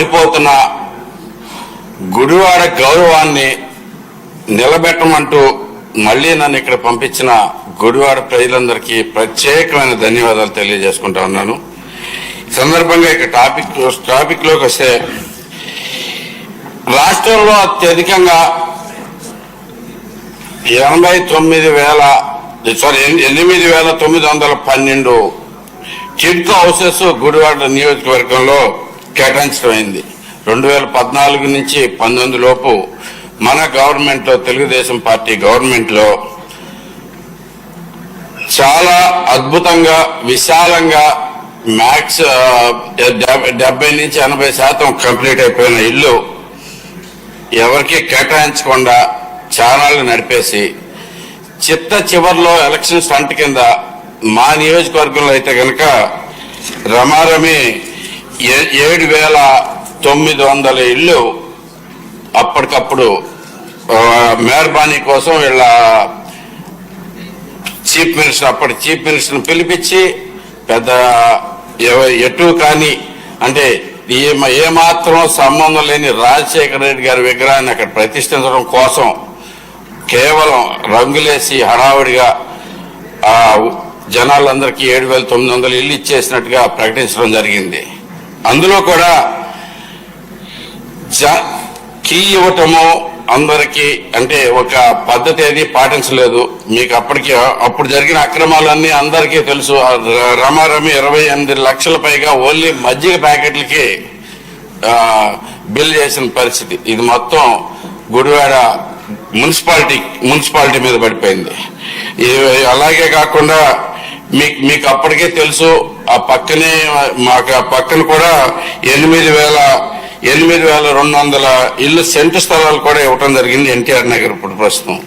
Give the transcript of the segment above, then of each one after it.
పడిపోతున్న గుడివాడ గౌరవాన్ని నిలబెట్టమంటూ మళ్ళీ నన్ను ఇక్కడ పంపించిన గుడివాడ ప్రజలందరికీ ప్రత్యేకమైన ధన్యవాదాలు తెలియజేసుకుంటా ఉన్నాను. ఈ సందర్భంగా ఇక టాపిక్ టాపిక్లోకి వస్తే రాష్ట్రంలో అత్యధికంగా ఎనభై తొమ్మిది వేల సారీ ఎనిమిది వేల తొమ్మిది వందల పన్నెండు కిడ్కో హౌసెస్ గుడివాడ నియోజకవర్గంలో కేటాయించడం అయింది రెండు వేల పద్నాలుగు నుంచి పంతొమ్మిది లోపు మన గవర్నమెంట్లో తెలుగుదేశం పార్టీ గవర్నమెంట్లో చాలా అద్భుతంగా విశాలంగా మ్యాక్స్ డెబ్బై నుంచి ఎనభై శాతం కంప్లీట్ అయిపోయిన ఇల్లు ఎవరికి కేటాయించకుండా ఛానళ్ళు నడిపేసి చిత్త చివర్లో ఎలక్షన్ స్టంట్ కింద మా నియోజకవర్గంలో అయితే కనుక రమారమి ఏడు వేల తొమ్మిది వందల ఇళ్ళు అప్పటికప్పుడు మెహర్బానీ కోసం వీళ్ళ చీఫ్ మినిస్టర్ అప్పటి చీఫ్ మినిస్టర్ని పిలిపించి పెద్ద ఎటు కానీ అంటే ఏ ఏమాత్రం సంబంధం లేని రాజశేఖర రెడ్డి గారి విగ్రహాన్ని అక్కడ ప్రతిష్ఠించడం కోసం కేవలం రంగులేసి హడావుడిగా జనాలందరికీ ఏడు వేల తొమ్మిది వందలు ఇల్లు ఇచ్చేసినట్టుగా ప్రకటించడం జరిగింది. అందులో కూడా జ- కీ ఇవ్వటము అందరికి అంటే ఒక పద్ధతి ఏది పాటించలేదు. మీకు అప్పటికి అప్పుడు జరిగిన అక్రమాలన్నీ అందరికీ తెలుసు. రమారమి ఇరవై ఎనిమిది లక్షల పైగా ఓన్లీ మజ్జిగ ప్యాకెట్లకి బిల్ చేసిన పరిస్థితి. ఇది మొత్తం గుడివాడ మున్సిపాలిటీ మున్సిపాలిటీ మీద పడిపోయింది. ఇది అలాగే కాకుండా మీకు మీకు అప్పటికే తెలుసు ఆ పక్కనే మాకు ఆ పక్కన కూడా ఎనిమిది వేల ఎనిమిది వేల రెండు వందల ఇల్లు సెంటు స్థలాలు కూడా ఇవ్వటం జరిగింది ఎన్టీఆర్ నగర్ ఇప్పుడు ప్రస్తుతం.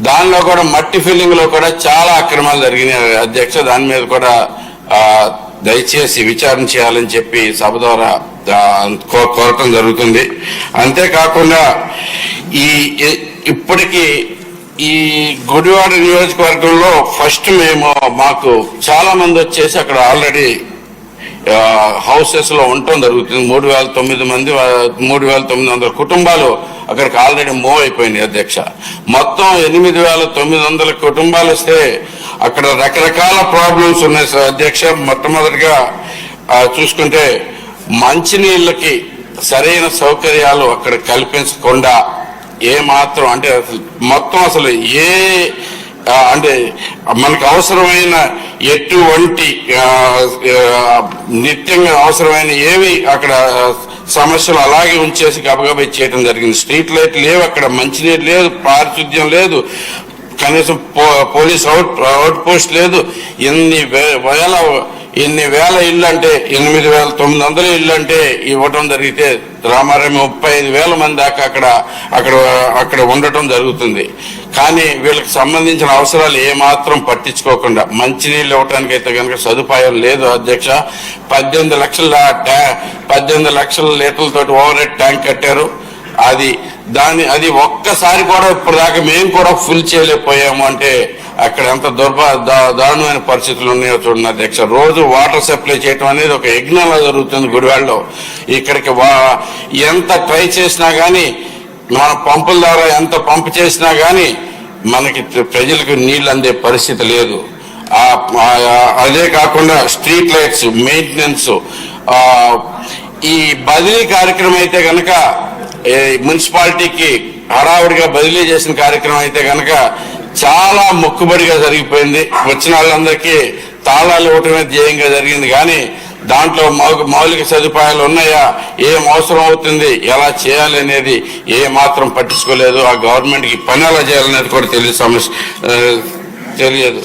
దానిలో కూడా మట్టి ఫిల్లింగ్లో కూడా చాలా అక్రమాలు జరిగినాయి. అధ్యక్ష దాని మీద కూడా దయచేసి విచారణ చేయాలని చెప్పి సభ ద్వారా కో- కోరటం జరుగుతుంది. అంతేకాకుండా ఈ- ఇప్పటికీ ఈ గుడివాడ నియోజకవర్గంలో ఫస్ట్ మేము మాకు చాలా మంది వచ్చేసి అక్కడ ఆల్రెడీ హౌసెస్లో ఉండటం జరుగుతుంది. మూడు వేల తొమ్మిది మంది మూడు వేల తొమ్మిది వందల కుటుంబాలు అక్కడికి ఆల్రెడీ మూవ్ అయిపోయినాయి అధ్యక్ష. మొత్తం ఎనిమిది వేల తొమ్మిది వందల కుటుంబాలు వస్తే అక్కడ రకరకాల ప్రాబ్లమ్స్ ఉన్నాయి సార్ అధ్యక్ష. మొట్టమొదటిగా చూసుకుంటే మంచినీళ్ళకి సరైన సౌకర్యాలు అక్కడ కల్పించకుండా ఏ మాత్రం అంటే అసలు మొత్తం అసలు ఏ అంటే మనకు అవసరమైన ఎటువంటి నిత్యంగా అవసరమైన ఏవి అక్కడ సమస్యలు అలాగే ఉంచేసి గబగబా చేయడం జరిగింది. స్ట్రీట్ లైట్ లేవు అక్కడ మంచినీరు లేదు పారిశుద్ధ్యం లేదు కనీసం పో- పోలీస్ అవుట్ అవుట్ పోస్ట్ లేదు. ఎన్ని వే- వేల ఎన్ని వేల ఇల్లు అంటే ఎనిమిది వేల తొమ్మిది వందల ఇల్లు అంటే ఇవ్వటం జరిగితే రామారామి ముప్పై ఐదు వేల మంది దాకా అక్కడ అక్కడ అక్కడ ఉండటం జరుగుతుంది. కానీ వీళ్ళకి సంబంధించిన అవసరాలు ఏమాత్రం పట్టించుకోకుండా మంచినీళ్ళు ఇవ్వటానికి అయితే కనుక సదుపాయం లేదు అధ్యక్ష. పద్దెనిమిది లక్షల పద్దెనిమిది లక్షల లీటర్లతోటి ఓవర్ హెడ్ ట్యాంక్ కట్టారు. అది దాన్ని అది ఒక్కసారి కూడా ఇప్పుడు దాకా మేము కూడా ఫుల్ చేయలేకపోయాము అంటే అక్కడ ఎంత దుర్భ దారుణమైన పరిస్థితులు ఉన్నాయో చూడండి అధ్యక్ష. రోజు వాటర్ సప్లై చేయటం అనేది ఒక యజ్ఞంలా జరుగుతుంది గుడివాడలో. ఇక్కడికి వా- ఎంత ట్రై చేసినా గానీ మన పంపుల ద్వారా ఎంత పంపు చేసినా గానీ మనకి ప్రజలకు నీళ్ళు అందే పరిస్థితి లేదు. అదే కాకుండా స్ట్రీట్ లైట్స్ మెయింటెనెన్స్ ఈ బదిలీ కార్యక్రమం అయితే కనుక మున్సిపాలిటీకి హడావుడిగా బదిలీ చేసిన కార్యక్రమం అయితే కనుక చాలా మొక్కుబడిగా జరిగిపోయింది. వచ్చిన వాళ్ళందరికీ తాళాలు ఇవ్వటమే ధ్యేయంగా జరిగింది. కానీ దాంట్లో మౌలిక సదుపాయాలు ఉన్నాయా? ఏం అవసరం అవుతుంది? ఎలా చేయాలి అనేది ఏ మాత్రం పట్టించుకోలేదు. ఆ గవర్నమెంట్కి పని ఎలా చేయాలనేది కూడా తెలియదు సమస్య తెలియదు.